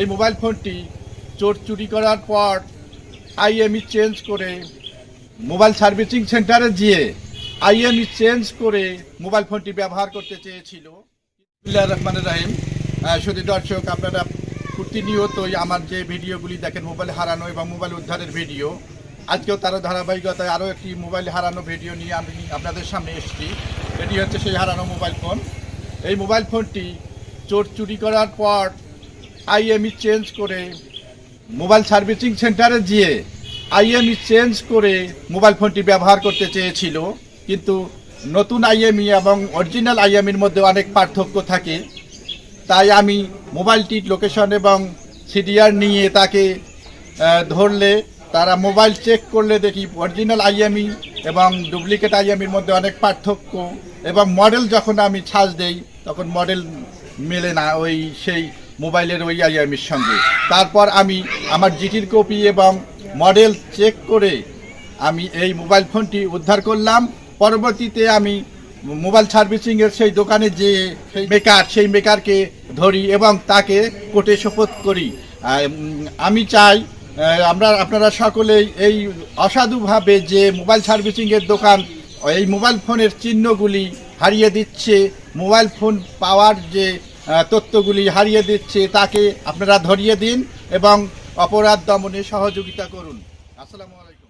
এই মোবাইল ফোনটি চোর চুরি করার পর আইএমই চেঞ্জ করে মোবাইল সার্ভিসিং সেন্টারে গিয়ে আইএমই চেঞ্জ করে মোবাইল ফোনটি ব্যবহার করতে চেয়েছিল। রহমান রাহিম। শুধু দর্শক, আপনারা প্রতিনিয়তই আমার যে ভিডিওগুলি দেখেন, মোবাইল হারানো এবং মোবাইল উদ্ধারের ভিডিও, আজকেও তারও ধারাবাহিকতায় আরও একটি মোবাইল হারানো ভিডিও নিয়ে আমি আপনাদের সামনে এসেছি। এটি হচ্ছে সেই হারানো মোবাইল ফোন। এই মোবাইল ফোনটি চোর চুরি করার পর আইএমই চেঞ্জ করে মোবাইল সার্ভিসিং সেন্টারে গিয়ে আইএমই চেঞ্জ করে মোবাইল ফোনটি ব্যবহার করতে চেয়েছিল। কিন্তু নতুন আইএমই এবং অরিজিনাল আইএমির মধ্যে অনেক পার্থক্য থাকে। তাই আমি মোবাইলটির লোকেশন এবং সিডিআর নিয়ে তাকে ধরলে, তারা মোবাইল চেক করলে দেখি অরিজিনাল আইএমই এবং ডুপ্লিকেট আইএমির মধ্যে অনেক পার্থক্য এবং মডেল যখন আমি ছাঁচ দেই, তখন মডেল মেলে না। ওই সেই মোবাইলের ওই আইএমির সঙ্গে। তারপর আমি আমার জিটির কপি এবং মডেল চেক করে আমি এই মোবাইল ফোনটি উদ্ধার করলাম। পরবর্তীতে আমি মোবাইল সার্ভিসিং এর সেই দোকানে যে মেকার, সেই মেকারকে ধরি এবং তাকে কোর্টে শপথ করি। আমি চাই আমরা, আপনারা সকলেই এই অসাধুভাবে যে মোবাইল সার্ভিসিং এর দোকান, এই মোবাইল ফোনের চিহ্নগুলি হারিয়ে দিচ্ছে, মোবাইল ফোন পাওয়ার যে তথ্যগুলি হারিয়ে দিচ্ছে তাকে আপনারা ধরিয়ে দিন এবং অপরাধ দমনে সহযোগিতা করুন। আসসালামু আলাইকুম।